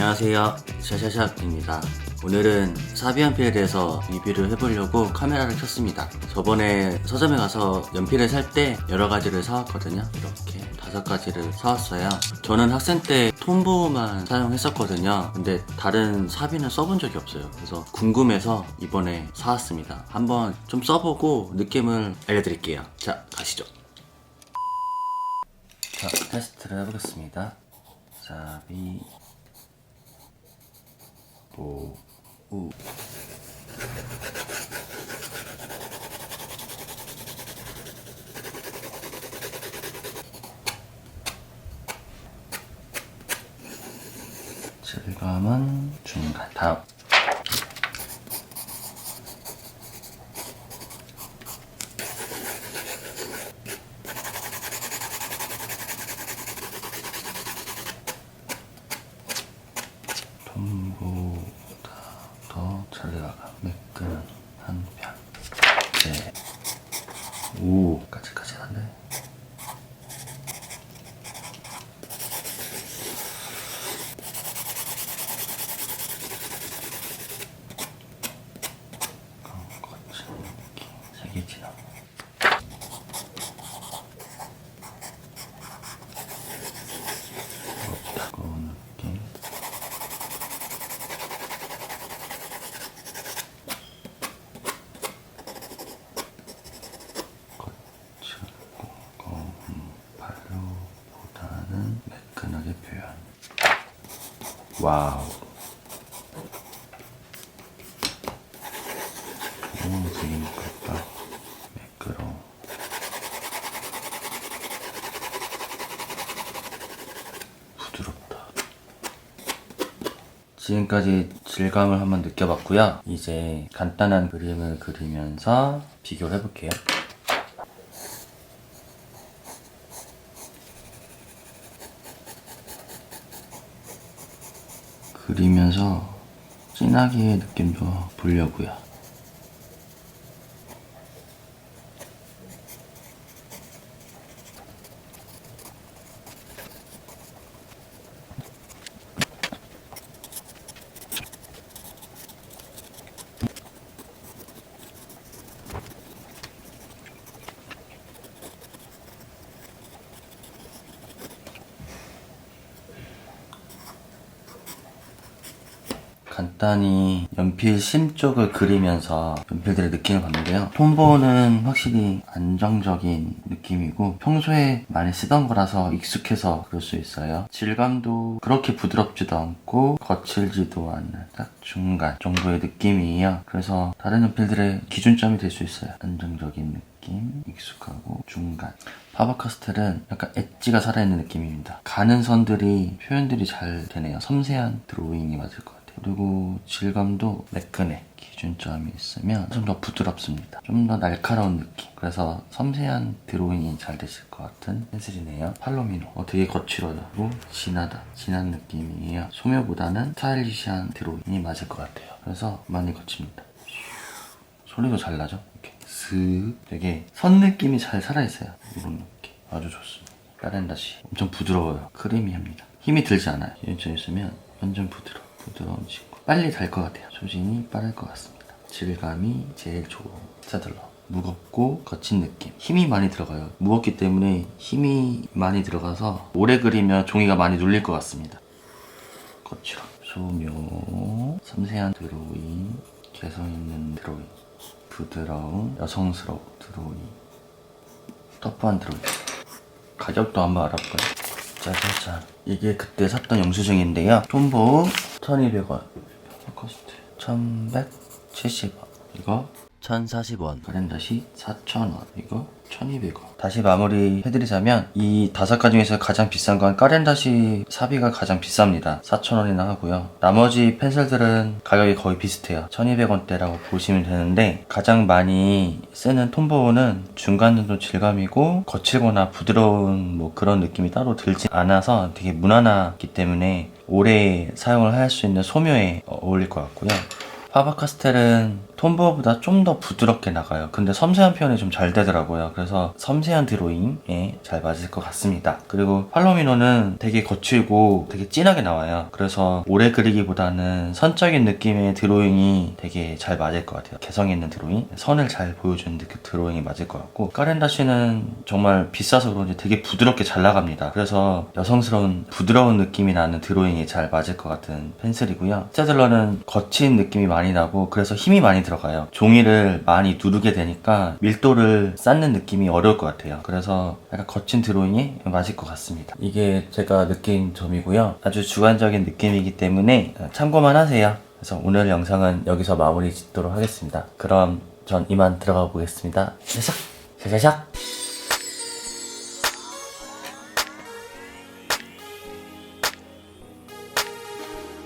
안녕하세요. 샤샤샵입니다. 오늘은 사비연필에 대해서 리뷰를 해보려고 카메라를 켰습니다. 저번에 서점에 가서 연필을 살 때 여러 가지를 사왔거든요. 이렇게 다섯 가지를 사왔어요. 저는 학생 때 톰보만 사용했었거든요. 근데 다른 사비는 써본 적이 없어요. 그래서 궁금해서 이번에 사왔습니다. 한번 좀 써보고 느낌을 알려드릴게요. 자 가시죠. 자 테스트를 해보겠습니다. 사비 오, 우. 질감은 중간. 다 오. 까지. 표현. 와우. 오, 되게 매끄럽다. 매끄러워. 부드럽다. 지금까지 질감을 한번 느껴봤고요. 이제 간단한 그림을 그리면서 비교를 해볼게요. 그리면서 진하게 느낌도 보려고요. 간단히 연필 심 쪽을 그리면서 연필들의 느낌을 봤는데요. 톰보는 확실히 안정적인 느낌이고 평소에 많이 쓰던 거라서 익숙해서 그럴 수 있어요. 질감도 그렇게 부드럽지도 않고 거칠지도 않는 딱 중간 정도의 느낌이에요. 그래서 다른 연필들의 기준점이 될 수 있어요. 안정적인 느낌, 익숙하고 중간. 파버카스텔은 약간 엣지가 살아있는 느낌입니다. 가는 선들이 표현들이 잘 되네요. 섬세한 드로잉이 맞을 것 같아요. 그리고 질감도 매끈해. 기준점이 있으면 좀 더 부드럽습니다. 좀 더 날카로운 느낌. 그래서 섬세한 드로잉이 잘 되실 것 같은 펜슬이네요. 팔로미노. 어, 되게 거칠어요. 진하다. 진한 느낌이에요. 소묘보다는 스타일리시한 드로잉이 맞을 것 같아요. 그래서 많이 거칩니다. 소리도 잘 나죠? 이렇게 슥 되게 선 느낌이 잘 살아있어요. 이런 느낌 아주 좋습니다. 까렌다시 엄청 부드러워요. 크리미합니다. 힘이 들지 않아요. 이렇게 있으면 완전 부드러워. 부드러운 친구. 빨리 달 것 같아요. 소진이 빠를 것 같습니다. 질감이 제일 좋은 스타들러. 무겁고 거친 느낌. 힘이 많이 들어가요. 무겁기 때문에 힘이 많이 들어가서 오래 그리면 종이가 많이 눌릴 것 같습니다. 거칠어. 소묘. 섬세한 드로잉. 개성 있는 드로잉. 부드러운 여성스러운 드로잉. 터프한 드로잉. 가격도 한번 알아볼까요? 짜자잔. 이게 그때 샀던 영수증인데요. 톰보 1200원. 코스트 1170원. 이거 1040원. 카렌다시 4000원. 이거 1200원. 다시 마무리 해드리자면 이 다섯 가지 중에서 가장 비싼 건 까렌다시 사비가 가장 비쌉니다. 4,000원이나 하고요. 나머지 펜슬들은 가격이 거의 비슷해요. 1,200원대라고 보시면 되는데 가장 많이 쓰는 톰보는 중간 정도 질감이고 거칠거나 부드러운 뭐 그런 느낌이 따로 들지 않아서 되게 무난하기 때문에 오래 사용을 할 수 있는 소묘에 어울릴 것 같고요. 파버카스텔은 톰보보다 좀 더 부드럽게 나가요. 근데 섬세한 표현이 좀 잘 되더라고요. 그래서 섬세한 드로잉에 잘 맞을 것 같습니다. 그리고 팔로미노는 되게 거칠고 되게 진하게 나와요. 그래서 오래 그리기보다는 선적인 느낌의 드로잉이 되게 잘 맞을 것 같아요. 개성 있는 드로잉, 선을 잘 보여주는 그 드로잉이 맞을 것 같고 까렌다시는 정말 비싸서 그런지 되게 부드럽게 잘 나갑니다. 그래서 여성스러운 부드러운 느낌이 나는 드로잉이 잘 맞을 것 같은 펜슬이고요. 스테들러는 거친 느낌이 많이 나고 그래서 힘이 많이 들어가요. 종이를 많이 누르게 되니까 밀도를 쌓는 느낌이 어려울 것 같아요. 그래서 약간 거친 드로잉이 맞을 것 같습니다. 이게 제가 느낀 점이고요. 아주 주관적인 느낌이기 때문에 참고만 하세요. 그래서 오늘 영상은 여기서 마무리 짓도록 하겠습니다. 그럼 전 이만 들어가 보겠습니다. 샤샥! 샤샤샥!